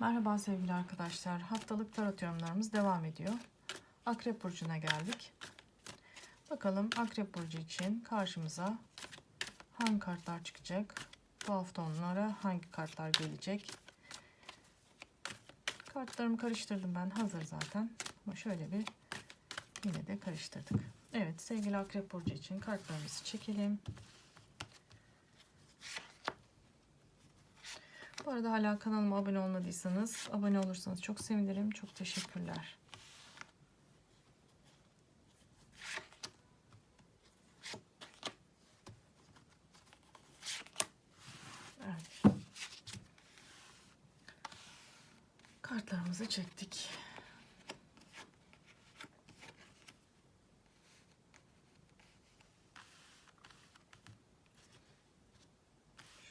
Merhaba sevgili arkadaşlar. Haftalık tarot yorumlarımız devam ediyor. Akrep Burcu'na geldik. Bakalım Akrep Burcu için karşımıza hangi kartlar çıkacak? Bu hafta onlara hangi kartlar gelecek? Kartlarımı karıştırdım ben. Hazır zaten. Ama şöyle bir yine de karıştırdık. Evet sevgili Akrep Burcu için kartlarımızı çekelim. Bu arada hala kanalıma abone olmadıysanız abone olursanız çok sevinirim. Çok teşekkürler. Kartlarımızı çektik.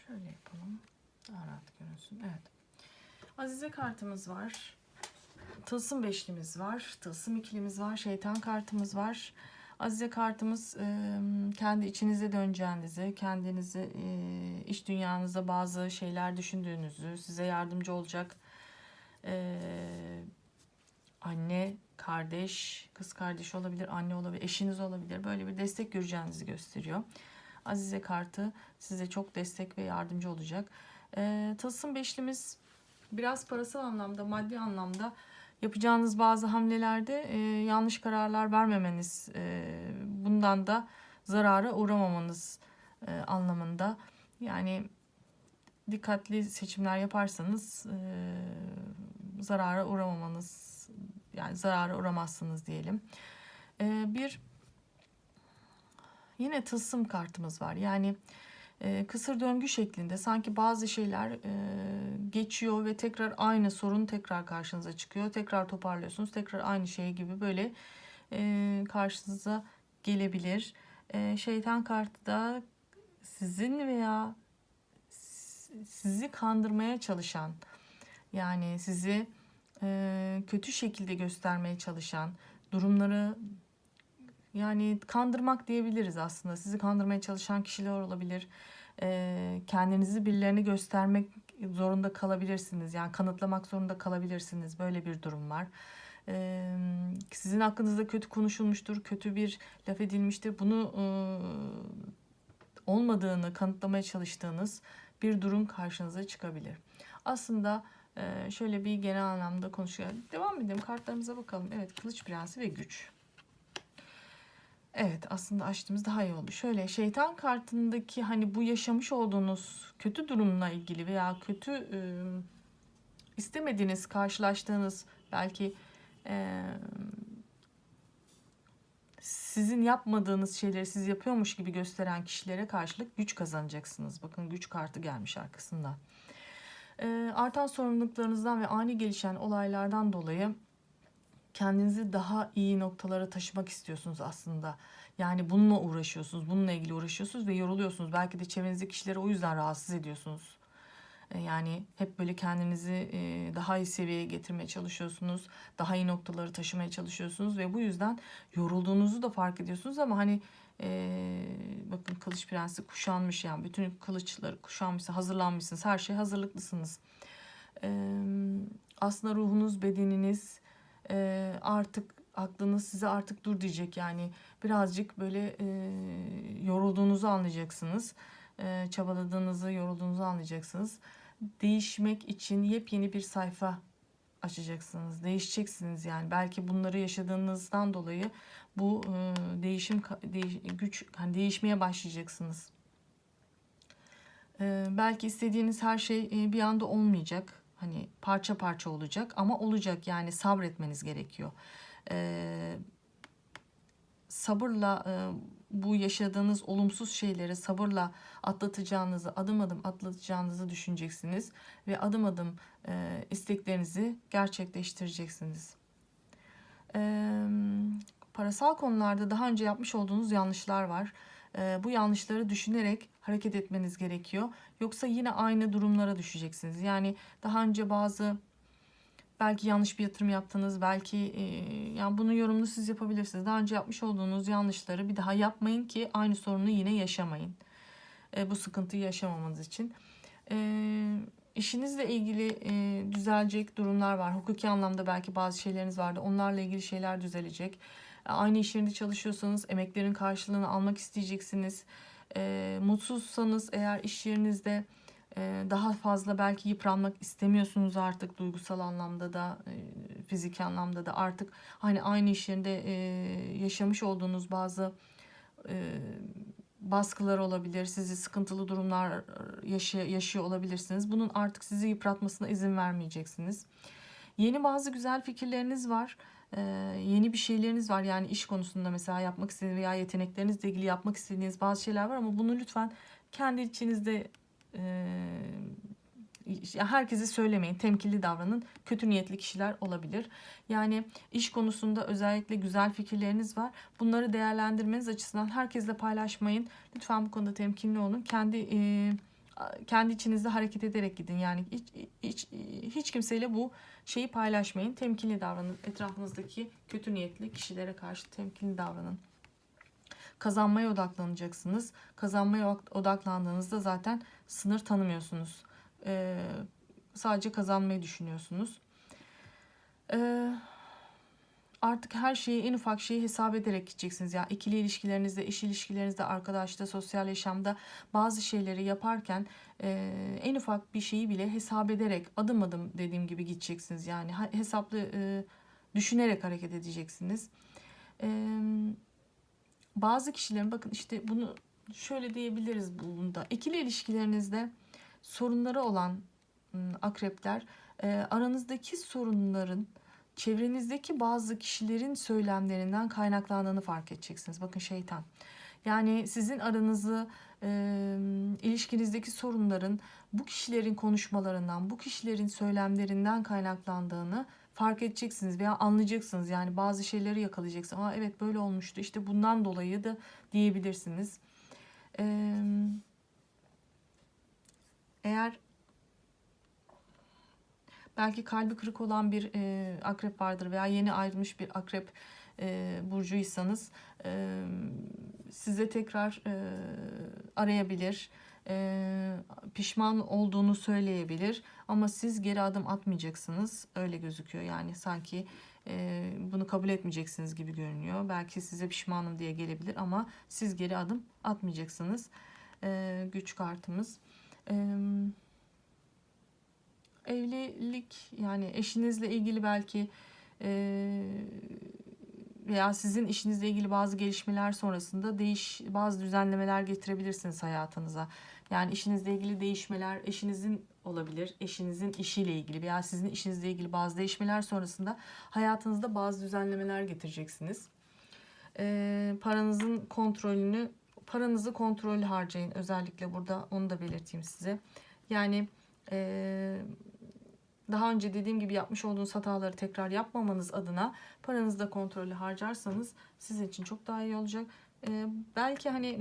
Şöyle yapalım. Daha rahat görünsün. Evet. Azize kartımız var. Tılsım beşlimiz var. Tılsım ikilimiz var. Şeytan kartımız var. Azize kartımız kendi içinize döneceğinizi, kendinizi iş dünyanızda bazı şeyler düşündüğünüzü, size yardımcı olacak anne, kardeş, kız kardeş olabilir, anne olabilir, eşiniz olabilir. Böyle bir destek göreceğinizi gösteriyor. Azize kartı size çok destek ve yardımcı olacak. E, tılsım beşlimiz biraz parasal anlamda, maddi anlamda yapacağınız bazı hamlelerde e, yanlış kararlar vermemeniz, e, bundan da zarara uğramamanız e, anlamında. Yani dikkatli seçimler yaparsanız e, zarara uğramamanız, yani zarara uğramazsınız diyelim. E, bir yine tılsım kartımız var. Yani e, kısır döngü şeklinde sanki bazı şeyler e, geçiyor ve tekrar aynı sorun tekrar karşınıza çıkıyor. Tekrar toparlıyorsunuz. Tekrar aynı şey gibi böyle e, karşınıza gelebilir. E, şeytan kartı da sizin veya sizi kandırmaya çalışan yani sizi e, kötü şekilde göstermeye çalışan durumları yani kandırmak diyebiliriz aslında. Sizi kandırmaya çalışan kişiler olabilir. Ee, kendinizi birilerine göstermek zorunda kalabilirsiniz. Yani kanıtlamak zorunda kalabilirsiniz. Böyle bir durum var. Ee, sizin hakkınızda kötü konuşulmuştur, kötü bir laf edilmiştir. Bunu e, olmadığını kanıtlamaya çalıştığınız bir durum karşınıza çıkabilir. Aslında e, şöyle bir genel anlamda konuşuyor. Devam edelim kartlarımıza bakalım. Evet, Kılıç Prensi ve Güç. Evet aslında açtığımız daha iyi oldu. Şöyle şeytan kartındaki hani bu yaşamış olduğunuz kötü durumla ilgili veya kötü e, istemediğiniz karşılaştığınız belki e, sizin yapmadığınız şeyleri siz yapıyormuş gibi gösteren kişilere karşılık güç kazanacaksınız. Bakın güç kartı gelmiş arkasında. E, artan sorumluluklarınızdan ve ani gelişen olaylardan dolayı kendinizi daha iyi noktalara taşımak istiyorsunuz aslında. Yani bununla uğraşıyorsunuz, bununla ilgili uğraşıyorsunuz ve yoruluyorsunuz. Belki de çevrenizdeki kişileri o yüzden rahatsız ediyorsunuz. E, Yani hep böyle kendinizi e, daha iyi seviyeye getirmeye çalışıyorsunuz. Daha iyi noktaları taşımaya çalışıyorsunuz ve bu yüzden yorulduğunuzu da fark ediyorsunuz ama hani e, bakın kılıç prensi kuşanmış yani bütün kılıçları kuşanmışsınız, hazırlanmışsınız, her şey hazırlıklısınız. E, aslında ruhunuz, bedeniniz, e, artık aklınız size artık dur diyecek. Yani birazcık böyle e, yorulduğunuzu anlayacaksınız. E, çabaladığınızı yorulduğunuzu anlayacaksınız. Değişmek için yepyeni bir sayfa açacaksınız. Değişeceksiniz yani. Belki bunları yaşadığınızdan dolayı bu e, değişim değiş, güç hani değişmeye başlayacaksınız. E, belki istediğiniz her şey e, bir anda olmayacak Hani parça parça olacak ama olacak yani sabretmeniz gerekiyor. Ee, sabırla e, bu yaşadığınız olumsuz şeyleri sabırla atlatacağınızı, adım adım atlatacağınızı düşüneceksiniz ve adım adım e, isteklerinizi gerçekleştireceksiniz. Ee, parasal konularda daha önce yapmış olduğunuz yanlışlar var. Ee, bu yanlışları düşünerek hareket etmeniz gerekiyor. Yoksa yine aynı durumlara düşeceksiniz. Yani daha önce bazı belki yanlış bir yatırım yaptınız. Belki e, yani bunu yorumlu siz yapabilirsiniz. Daha önce yapmış olduğunuz yanlışları bir daha yapmayın ki aynı sorunu yine yaşamayın. E, bu sıkıntıyı yaşamamanız için. E, İşinizle ilgili e, düzelecek durumlar var. Hukuki anlamda belki bazı şeyleriniz vardı. Onlarla ilgili şeyler düzelecek. Aynı iş yerinde çalışıyorsanız emeklerin karşılığını almak isteyeceksiniz. E, mutsuzsanız eğer iş yerinizde e, daha fazla belki yıpranmak istemiyorsunuz artık duygusal anlamda da e, fiziki anlamda da artık hani aynı iş yerinde e, yaşamış olduğunuz bazı e, baskılar olabilir, sizi sıkıntılı durumlar yaşı, yaşıyor olabilirsiniz. Bunun artık sizi yıpratmasına izin vermeyeceksiniz. Yeni bazı güzel fikirleriniz var. Ee, yeni bir şeyleriniz var. Yani iş konusunda mesela yapmak istediğiniz veya yeteneklerinizle ilgili yapmak istediğiniz bazı şeyler var ama bunu lütfen kendi içinizde e, herkese söylemeyin. Temkinli davranın. Kötü niyetli kişiler olabilir. Yani iş konusunda özellikle güzel fikirleriniz var. Bunları değerlendirmeniz açısından herkesle paylaşmayın. Lütfen bu konuda temkinli olun. Kendi e, kendi içinizde hareket ederek gidin. Yani hiç, hiç, hiç kimseyle bu şeyi paylaşmayın. Temkinli davranın. Etrafınızdaki kötü niyetli kişilere karşı temkinli davranın. Kazanmaya odaklanacaksınız. Kazanmaya odaklandığınızda zaten sınır tanımıyorsunuz. Ee, sadece kazanmayı düşünüyorsunuz. Ee, artık her şeyi en ufak şeyi hesap ederek gideceksiniz. Ya ikili ilişkilerinizde, iş ilişkilerinizde, arkadaşta, sosyal yaşamda bazı şeyleri yaparken e, en ufak bir şeyi bile hesap ederek adım adım dediğim gibi gideceksiniz. Yani hesaplı e, düşünerek hareket edeceksiniz. E, bazı kişilerin bakın işte bunu şöyle diyebiliriz bunda. İkili ilişkilerinizde sorunları olan akrepler e, aranızdaki sorunların çevrenizdeki bazı kişilerin söylemlerinden kaynaklandığını fark edeceksiniz. Bakın şeytan. Yani sizin aranızı e, ilişkinizdeki sorunların bu kişilerin konuşmalarından, bu kişilerin söylemlerinden kaynaklandığını fark edeceksiniz veya anlayacaksınız. Yani bazı şeyleri yakalayacaksınız. Aa evet böyle olmuştu. İşte bundan dolayı da diyebilirsiniz. Eee eğer belki kalbi kırık olan bir e, akrep vardır veya yeni ayrılmış bir akrep e, burcuysanız e, size tekrar e, arayabilir. E, pişman olduğunu söyleyebilir ama siz geri adım atmayacaksınız. Öyle gözüküyor. Yani sanki e, bunu kabul etmeyeceksiniz gibi görünüyor. Belki size pişmanım diye gelebilir ama siz geri adım atmayacaksınız. E, güç kartımız evlilik yani eşinizle ilgili belki veya sizin işinizle ilgili bazı gelişmeler sonrasında değiş bazı düzenlemeler getirebilirsiniz hayatınıza. Yani işinizle ilgili değişmeler eşinizin olabilir. Eşinizin işiyle ilgili veya sizin işinizle ilgili bazı değişmeler sonrasında hayatınızda bazı düzenlemeler getireceksiniz. Ee, paranızın kontrolünü paranızı kontrollü harcayın. Özellikle burada onu da belirteyim size. Yani e, daha önce dediğim gibi yapmış olduğunuz hataları tekrar yapmamanız adına paranızı da kontrollü harcarsanız sizin için çok daha iyi olacak. E, belki hani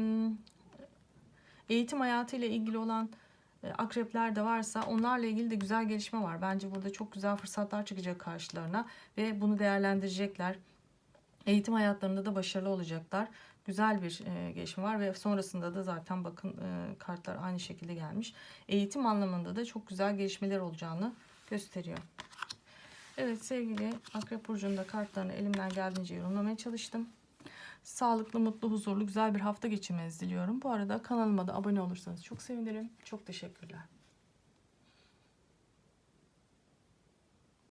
eğitim hayatıyla ilgili olan e, akrepler de varsa onlarla ilgili de güzel gelişme var. Bence burada çok güzel fırsatlar çıkacak karşılarına ve bunu değerlendirecekler. Eğitim hayatlarında da başarılı olacaklar güzel bir e, gelişme var ve sonrasında da zaten bakın e, kartlar aynı şekilde gelmiş. Eğitim anlamında da çok güzel gelişmeler olacağını gösteriyor. Evet sevgili Akrep Burcu'nda kartlarını elimden geldiğince yorumlamaya çalıştım. Sağlıklı, mutlu, huzurlu, güzel bir hafta geçirmenizi diliyorum. Bu arada kanalıma da abone olursanız çok sevinirim. Çok teşekkürler.